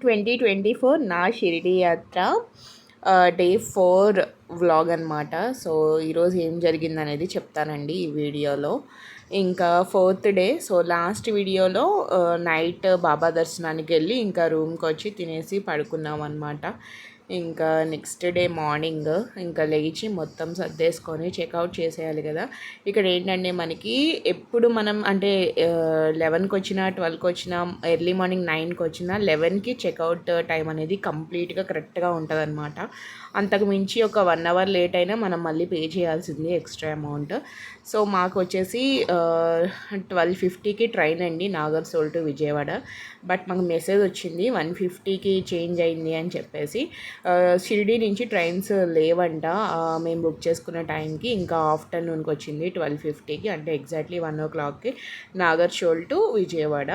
Twenty twenty four నా షిరిడి యాత్ర day four vlog అనమాట సో ఈరోజు ఏం జరిగిందనేది చెప్తానండి ఈ వీడియోలో. ఇంకా ఫోర్త్ డే సో లాస్ట్ వీడియోలో నైట్ బాబా దర్శనానికి వెళ్ళి ఇంకా రూమ్కి వచ్చి తినేసి పడుకున్నాం అనమాట ఇంకా నెక్స్ట్ డే మార్నింగ్ ఇంకా లేచి మొత్తం సర్దేసుకొని చెక్అవుట్ చేసేయాలి కదా. ఇక్కడ ఏంటంటే మనకి ఎప్పుడు మనం అంటే uh, లెవెన్కి వచ్చినా ట్వెల్వ్కి వచ్చినా ఎర్లీ మార్నింగ్ నైన్కి వచ్చినా లెవెన్కి చెక్అవుట్ టైం అనేది కంప్లీట్గా కరెక్ట్గా ఉంటుంది అనమాట అంతకు మించి ఒక వన్ అవర్ లేట్ అయినా మనం మళ్ళీ పే చేయాల్సింది ఎక్స్ట్రా అమౌంట్ సో మాకు వచ్చేసి uh, ట్వెల్వ్ ఫిఫ్టీకి ట్రైన్ అండి నాగర్సోల్ టు విజయవాడ. బట్ మాకు మెసేజ్ వచ్చింది వన్ ఫిఫ్టీకి చేంజ్ అయింది అని చెప్పేసి. షిరిడి నుంచి ట్రైన్స్ లేవంట. మేము బుక్ చేసుకున్న టైంకి ఇంకా ఆఫ్టర్నూన్కి వచ్చింది ట్వెల్వ్ ఫిఫ్టీకి అంటే ఎగ్జాక్ట్లీ వన్ ఓ క్లాక్కి నాగర్సోల్ టు విజయవాడ.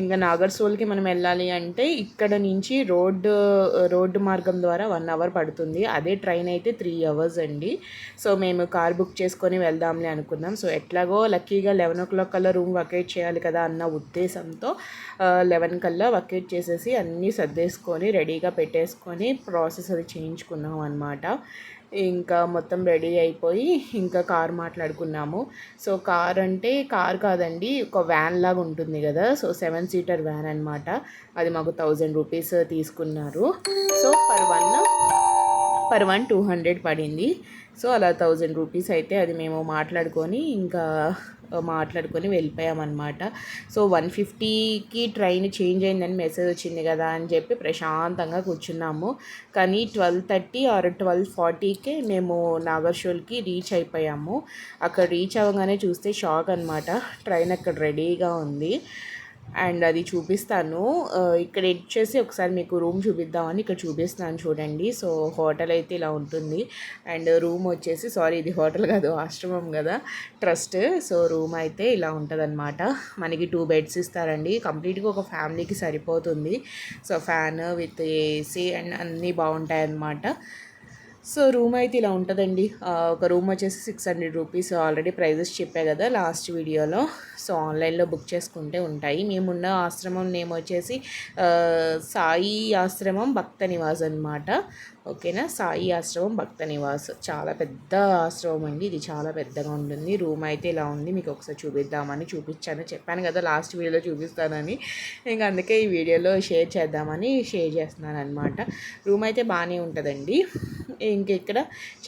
ఇంకా నాగర్సోల్కి మనం వెళ్ళాలి అంటే ఇక్కడ నుంచి రోడ్డు రోడ్డు మార్గం ద్వారా వన్ అవర్ పడుతుంది. అదే ట్రైన్ అయితే త్రీ అవర్స్ అండి. సో మేము కార్ బుక్ చేసుకొని వెళ్దాంలే అనుకున్నాం. సో ఎట్లాగో లక్కీగా లెవెన్ ఓ క్లాక్ కల్లా రూమ్ వకేట్ చేయాలి కదా అన్న ఉద్దేశంతో లెవెన్ కల్లా వకేట్ చేసేసి అన్నీ సర్దేసుకొని రెడీగా పెట్టేసుకొని ప్రాసెస్ అది చేయించుకున్నాం అనమాట ఇంకా మొత్తం రెడీ అయిపోయి ఇంకా కార్ మాట్లాడుకున్నాము. సో కార్ అంటే కార్ కాదండి ఒక వ్యాన్ లాగా ఉంటుంది కదా సో సెవెన్ సీటర్ వ్యాన్ అనమాట అది మాకు థౌజండ్ రూపీస్ తీసుకున్నారు. So per one per one two hundred పడింది. సో అలా థౌజండ్ రూపీస్ అయితే అది మేము మాట్లాడుకొని ఇంకా మాట్లాడుకొని వెళ్ళిపోయామన్నమాట. సో వన్ ఫిఫ్టీకి ట్రైన్ చేంజ్ అయిందని మెసేజ్ వచ్చింది కదా అని చెప్పి ప్రశాంతంగా కూర్చున్నాము. కానీ ట్వెల్వ్ థర్టీ ఆర్ ట్వెల్వ్ ఫార్టీకే మేము నాగర్షోల్కి రీచ్ అయిపోయాము. అక్కడ రీచ్ అవ్వగానే చూస్తే షాక్ అనమాట ట్రైన్ అక్కడ రెడీగా ఉంది. అండ్ అది చూపిస్తాను. ఇక్కడ వచ్చేసి ఒకసారి మీకు రూమ్ చూపిద్దామని ఇక్కడ చూపిస్తాను చూడండి. సో హోటల్ అయితే ఇలా ఉంటుంది. అండ్ రూమ్ వచ్చేసి సారీ ఇది హోటల్ కాదు ఆశ్రమం కదా ట్రస్ట్. సో రూమ్ అయితే ఇలా ఉంటుందన్నమాట. మనకి టూ బెడ్స్ ఇస్తారండి. కంప్లీట్గా ఒక ఫ్యామిలీకి సరిపోతుంది. So fan with AC and అన్నీ బాగుంటాయి అన్నమాట సో రూమ్ అయితే ఇలా ఉంటుందండి. ఒక రూమ్ వచ్చేసి six hundred rupees already prices చెప్పా కదా లాస్ట్ వీడియోలో. సో ఆన్లైన్లో బుక్ చేసుకుంటే ఉంటాయి. మేమున్న ఆశ్రమం నేమ్ వచ్చేసి సాయి ఆశ్రమం భక్త నివాస్ అనమాట ఓకేనా సాయి ఆశ్రమం భక్త నివాస్. చాలా పెద్ద ఆశ్రమం అండి. ఇది చాలా పెద్దగా ఉంటుంది. రూమ్ అయితే ఇలా ఉంది. మీకు ఒకసారి చూపిద్దామని చూపించాను. చెప్పాను కదా లాస్ట్ వీడియోలో చూపిస్తానని. ఇంకా అందుకే ఈ వీడియోలో షేర్ చేద్దామని షేర్ చేస్తున్నాను అనమాట రూమ్ అయితే బాగానే ఉంటుందండి. ఇంక ఇక్కడ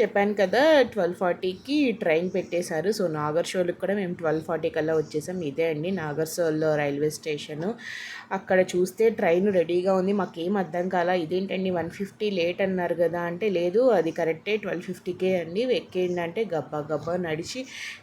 చెప్పాను కదా ట్వెల్వ్ ఫార్టీకి ట్రైన్ పెట్టేశారు. సో నాగర్షోల్కి కూడా మేము ట్వెల్వ్ ఫార్టీ కల్లా వచ్చేసాం. ఇదే అండి నాగర్సోల్ రైల్వే స్టేషను. అక్కడ చూస్తే ట్రైన్ రెడీగా ఉంది. మాకేం అర్థం కాల ఇదేంటండి వన్ ఫిఫ్టీ లేట్ అన్నారు కదా అంటే లేదు అది కరెక్టే ట్వెల్వ్ ఫిఫ్టీకే అండి. ఎక్కేంటంటే గబ్బా గబ్బా నడిచి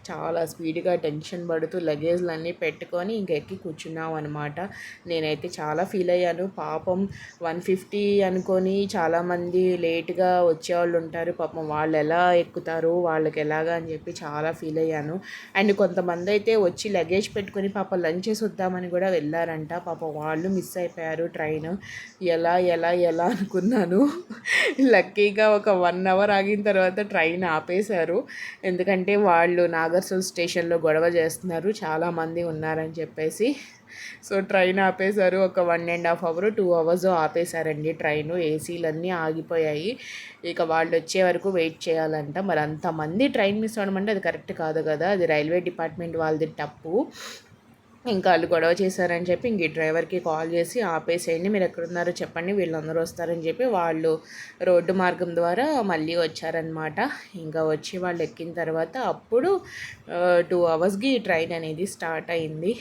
చాలా స్పీడ్గా టెన్షన్ పడుతూ లగేజ్లు అన్నీ పెట్టుకొని ఇంక ఎక్కి కూర్చున్నాం అనమాట నేనైతే చాలా ఫీల్ అయ్యాను. పాపం వన్ ఫిఫ్టీ అనుకొని చాలామంది లేట్గా వచ్చే వచ్చేవాళ్ళు ఉంటారు. పాపం వాళ్ళు ఎలా ఎక్కుతారు వాళ్ళకి ఎలాగా అని చెప్పి చాలా ఫీల్ అయ్యాను. అండ్ కొంతమంది అయితే వచ్చి లగేజ్ పెట్టుకొని పాప లంచ్ వద్దామని కూడా వెళ్ళారంట. పాపం వాళ్ళు మిస్ అయిపోయారు ట్రైన్. ఎలా ఎలా ఎలా అనుకున్నాను. లక్కీగా ఒక వన్ అవర్ ఆగిన తర్వాత ట్రైన్ ఆపేశారు. ఎందుకంటే వాళ్ళు నాగర్సోల్ స్టేషన్లో గొడవ చేస్తున్నారు. చాలామంది ఉన్నారని చెప్పేసి. సో ట్రైన్ ఆపేశారు. ఒక one and half hour two hours ఆపేశారండి train. ఏసీలన్నీ ఆగిపోయాయి. ఇక వాళ్ళు వచ్చే వరకు వెయిట్ చేయాలంట. మరి అంతమంది ట్రైన్ మిస్ అవ్వడం అంటే అది కరెక్ట్ కాదు కదా. అది రైల్వే డిపార్ట్మెంట్ వాళ్ళది తప్పు. ఇంకా వాళ్ళు గొడవ చేశారని చెప్పి ఇంక డ్రైవర్కి కాల్ చేసి ఆపేసేయండి మీరు ఎక్కడున్నారో చెప్పండి వీళ్ళందరూ వస్తారని చెప్పి వాళ్ళు రోడ్డు మార్గం ద్వారా మళ్ళీ వచ్చారనమాట ఇంకా వచ్చి వాళ్ళు ఎక్కిన తర్వాత అప్పుడు టూ అవర్స్కి ట్రైన్ అనేది స్టార్ట్ అయింది.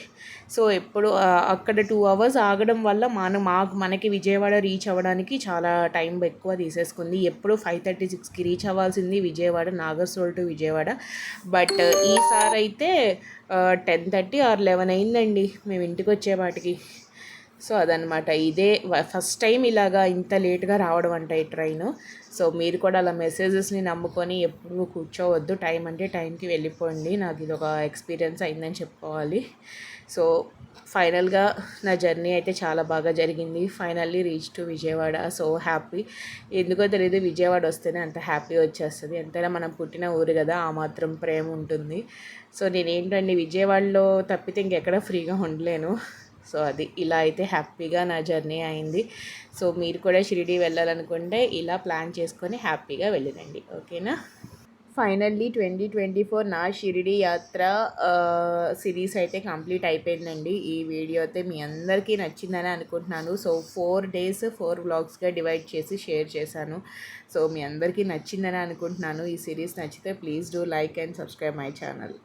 సో ఎప్పుడు అక్కడ టూ అవర్స్ ఆగడం వల్ల మన మాకు మనకి విజయవాడ రీచ్ అవ్వడానికి చాలా టైం ఎక్కువ తీసేసుకుంది. ఎప్పుడు ఫైవ్ థర్టీ సిక్స్కి రీచ్ అవ్వాల్సింది విజయవాడ నాగర్సోల్ టు విజయవాడ. బట్ ఈసారి అయితే టెన్ థర్టీ ఆర్ లెవెన్ అయిందండి. మేము ఇంటికి వచ్చేపాటికి. సో అదనమాట ఇదే ఫస్ట్ టైం ఇలాగా ఇంత లేట్గా రావడం అంట ఈ ట్రైన్. సో మీరు కూడా అలా మెసేజెస్ని నమ్ముకొని ఎప్పుడు కూర్చోవద్దు. టైం అంటే టైంకి వెళ్ళిపోండి. నాకు ఇది ఒక ఎక్స్పీరియన్స్ అయిందని చెప్పుకోవాలి. సో ఫైనల్గా నా జర్నీ అయితే చాలా బాగా జరిగింది. Finally reach to Vijayawada. So happy. ఎందుకో తెలియదు విజయవాడ వస్తేనే అంత హ్యాపీ వచ్చేస్తుంది. ఎంతైనా మనం పుట్టిన ఊరు కదా ఆ మాత్రం ప్రేమ ఉంటుంది. సో నేను ఏంటండి విజయవాడలో తప్పితే ఇంకెక్కడ ఫ్రీగా ఉండలేను. సో అది ఇలా అయితే హ్యాపీగా నా జర్నీ అయింది. సో మీరు కూడా షిరిడి వెళ్ళాలనుకుంటే ఇలా ప్లాన్ చేసుకొని హ్యాపీగా వెళ్ళిరండి. ఓకేనా? ఫైనల్లీ ట్వంటీ ట్వంటీ ఫోర్ నా షిరిడి యాత్ర సిరీస్ అయితే కంప్లీట్ అయిపోయిందండి. ఈ వీడియో అయితే మీ అందరికీ నచ్చిందని అనుకుంటున్నాను. సో ఫోర్ డేస్ ఫోర్ వ్లాగ్స్గా డివైడ్ చేసి షేర్ చేశాను. సో మీ అందరికీ నచ్చిందని అనుకుంటున్నాను. ఈ సిరీస్ నచ్చితే please do like and subscribe my channel.